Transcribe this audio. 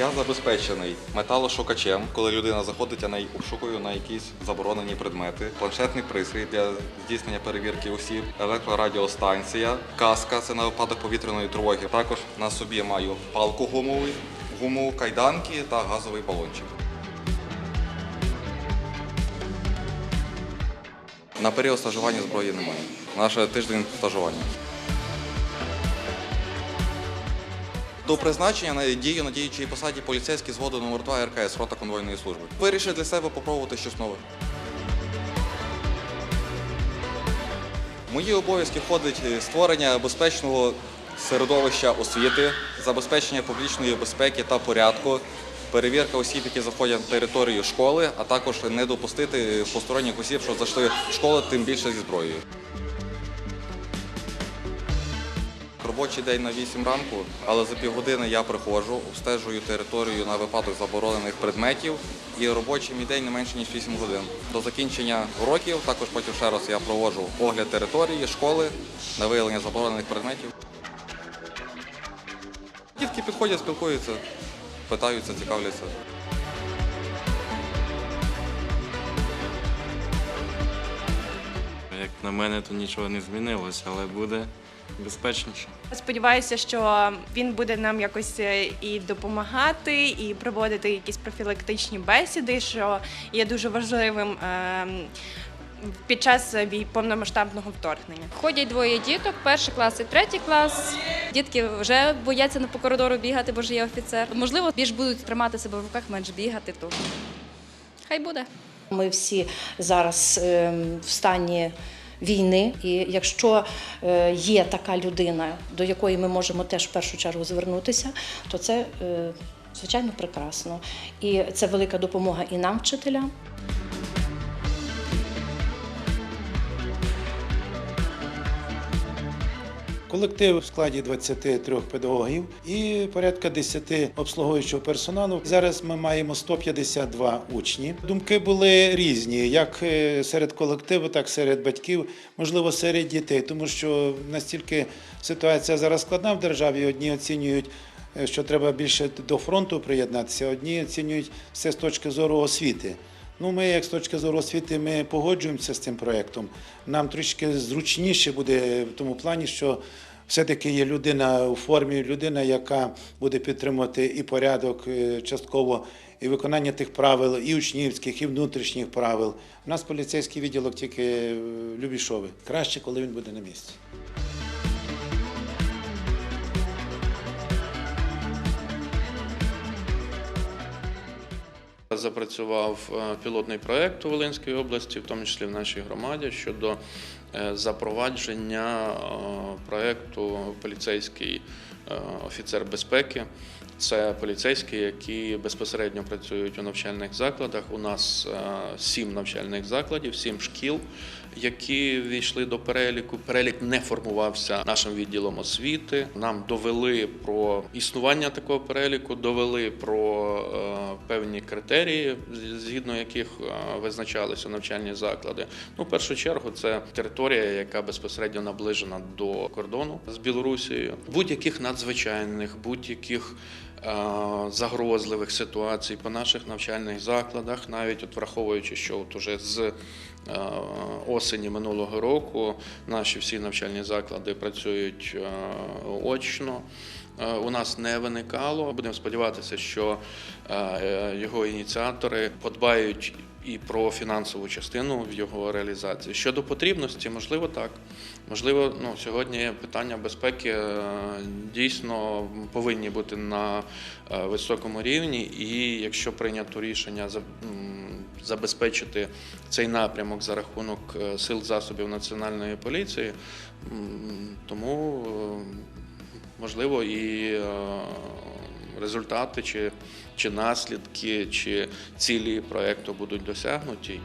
Я забезпечений металошукачем, коли людина заходить, я обшукую на якісь заборонені предмети, планшетний пристрій для здійснення перевірки осіб, електрорадіостанція, каска це на випадок повітряної тривоги. Також на собі маю палку гумову, гуму, кайданки та газовий балончик. На період стажування зброї немає. Наше тиждень стажування. До призначення на дію на діючій посаді поліцейський зводу номер 2 РКС рота конвойної служби. Вирішив для себе попробувати щось нове. Мої обов'язки входить е, створення безпечного середовища освіти, забезпечення публічної безпеки та порядку, перевірка осіб, які заходять на територію школи, а також не допустити посторонніх осіб, що зайшли в школу, тим більше зі зброєю. Робочий день на 8 ранку, але за півгодини я приходжу, обстежую територію на випадок заборонених предметів, і робочий мій день не менше ніж 8 годин. До закінчення уроків також потім ще раз я проводжу огляд території, школи на виявлення заборонених предметів. Дітки підходять, спілкуються, питаються, цікавляться. Як на мене, то нічого не змінилося, але буде безпечніше. Сподіваюся, що він буде нам якось е, і допомагати, і проводити якісь профілактичні бесіди, що є дуже важливим ем, під час повномасштабного вторгнення. Ходять двоє діток, перший клас і третій клас. Дітки вже бояться по коридору бігати, бо ж є офіцер. Можливо, більш будуть тримати себе в руках, менш бігати, то хай буде. Ми всі зараз ем, в стані війни, і якщо е, є така людина, до якої ми можемо теж в першу чергу звернутися, то це е, звичайно прекрасно. І це велика допомога і нам, вчителям. Колектив в складі 23 педагогів і порядка 10 обслуговуючого персоналу. Зараз ми маємо 152 учні. Думки були різні, як е, серед колективу, так і серед батьків, можливо, серед дітей, тому що настільки ситуація зараз складна в державі. Одні оцінюють. е, Що треба більше до фронту приєднатися, одні оцінюють все з точки зору освіти. Ну, ми, як з точки зору освіти, ми погоджуємося з цим проєктом. Нам трішки зручніше буде в тому плані, що все-таки є людина у формі, людина, яка буде підтримувати і порядок е, частково, і виконання тих правил, і учнівських, і внутрішніх правил. У нас поліцейський відділок тільки е, Любішовий. Краще, коли він буде на місці. Запрацював е, пілотний проект у Волинській області, в тому числі в нашій громаді, щодо е, запровадження е, проекту поліцейський офіцер безпеки. Це поліцейські, які безпосередньо працюють у навчальних закладах. У нас е, сім навчальних закладів, сім шкіл, які війшли до переліку. Перелік не формувався нашим відділом освіти. Нам довели про існування такого переліку, довели про е, певні критерії, згідно яких е, визначалися навчальні заклади. Ну, в першу чергу, це територія, яка безпосередньо наближена до кордону з Білорусією. Будь-яких надзвичайних, будь-яких загрозливих ситуацій по наших навчальних закладах, навіть от враховуючи, що от уже з е, осені минулого року наші всі навчальні заклади працюють е, очно. Е, У нас не виникало. Будемо сподіватися, що е, його ініціатори подбають і про фінансову частину в його реалізації. Щодо потрібності, можливо, так. Можливо, ну сьогодні питання безпеки е, дійсно повинні бути на е, високому рівні, і якщо прийнято рішення забезпечити цей напрямок за рахунок е, сил засобів національної поліції, тому можливо і результати чи, чи наслідки, чи цілі проекту будуть досягнуті.